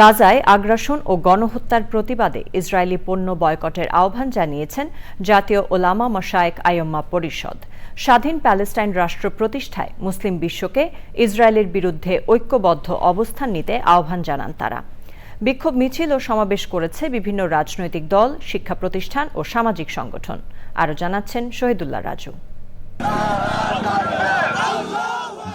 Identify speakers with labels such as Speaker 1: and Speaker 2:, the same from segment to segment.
Speaker 1: গাজায় আগ্রাসন ও গণহত্যার প্রতিবাদে ইসরায়েলি পণ্য বয়কটের আহ্বান জানিয়েছেন জাতীয় ওলামা মশায়েক আয়ম্মা পরিষদ। স্বাধীন প্যালেস্টাইন রাষ্ট্র প্রতিষ্ঠায় মুসলিম বিশ্বকে ইসরায়েলের বিরুদ্ধে ঐক্যবদ্ধ অবস্থান নিতে আহ্বান জানান তারা। বিক্ষোভ মিছিল ও সমাবেশ করেছে বিভিন্ন রাজনৈতিক দল, শিক্ষা প্রতিষ্ঠান ও সামাজিক সংগঠন। আরও জানাচ্ছেন শহীদুল্লাহ রাজু।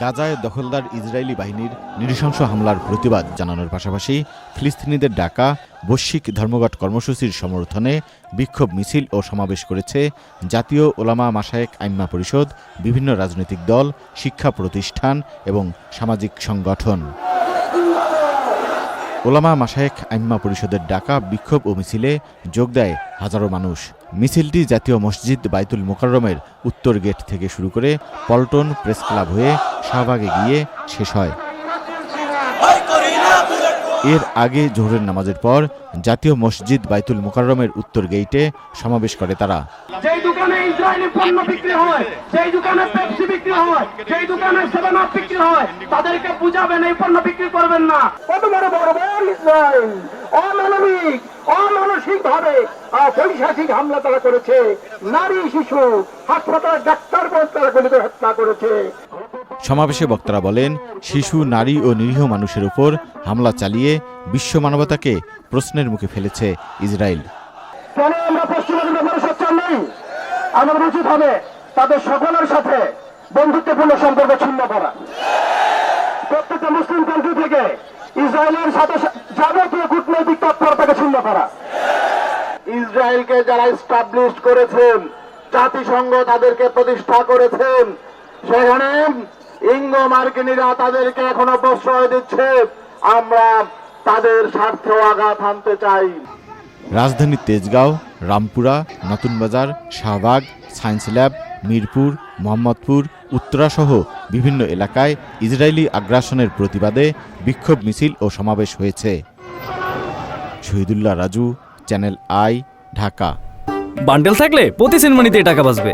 Speaker 2: গাজায় দখলদার ইসরায়েলি বাহিনীর নৃশংস হামলার প্রতিবাদ জানানোর পাশাপাশি ফিলিস্তিনিদের ডাকা বৈশ্বিক ধর্মঘট কর্মসূচির সমর্থনে বিক্ষোভ মিছিল ও সমাবেশ করেছে জাতীয় ওলামা মাসায়েক আইম্মা পরিষদ, বিভিন্ন রাজনৈতিক দল, শিক্ষা প্রতিষ্ঠান এবং সামাজিক সংগঠন। ওলামা মাসায়েক আইম্মা পরিষদের ডাকা, বিক্ষোভ ও মিছিলে যোগ দেয় হাজারো মানুষ। মিছিলটি জাতীয় মসজিদ বাইতুল মোকাররমের উত্তর গেট থেকে শুরু করে পল্টন প্রেস ক্লাব হয়ে শাহবাগে গিয়ে শেষ হয়। এর আগে জোহরের নামাজের পর জাতীয় মসজিদ বাইতুল মোকাররমের উত্তর গেইটে সমাবেশ করে তারা।
Speaker 3: যেই দোকানে ইসরায়েলি পণ্য বিক্রি হয় যেই দোকানে পেপসি বিক্রি হয় যেই দোকানে সেভেন আপ বিক্রি হয় তাদেরকে বুঝাবেন এই পণ্য বিক্রি করবেন না। কত বড় বড় বড় ইসরায়েল অমানবিক অমানসিক ভাবে পৈশাচিক হামলা তারা করেছে। নারী শিশু হাসপাতালে ডাক্তার তারা গলিত হত্যা করেছে।
Speaker 2: সমাবেশে বক্তারা বলেন শিশু নারী ও নিরীহ মানুষের উপর হামলা চালিয়ে বিশ্ব মানবতাকে প্রশ্নের মুখে ফেলেছে ইসরায়েল।
Speaker 3: কেন আমরা পশ্চিমবঙ্গের ব্যাপারে সোচ্চার নেই? আমাদের উচিত হবে তাদের সকলের সাথে বন্ধুত্বপূর্ণ সম্পর্ক ছিন্ন করা। প্রত্যেকটা মুসলিম কান্ট্রি থেকে ইসরায়েলের সাথে যাবতীয় কূটনৈতিক তৎপরতাকে ছিন্ন করা। ইসরায়েলকে যারা স্টাবলিশ করেছেন জাতিসংঘ তাদেরকে প্রতিষ্ঠা করেছেন সেখানে ইঙ্গ মার্কিনীরা তাদেরকে এখনও প্রশ্রয় দিচ্ছে। আমরা তাদের স্বার্থে আঘাত আনতে চাই।
Speaker 2: রাজধানীর তেজগাঁও রামপুরা নতুন বাজার শাহবাগ সায়েন্স ল্যাব মিরপুর মোহাম্মদপুর উত্তরাসহ বিভিন্ন এলাকায় ইসরায়েলি আগ্রাসনের প্রতিবাদে বিক্ষোভ মিছিল ও সমাবেশ হয়েছে। Shahidullah Raju channel I Dhaka.
Speaker 4: Bundle থাকলে প্রতি সেনমানিতে টাকা বাঁচবে।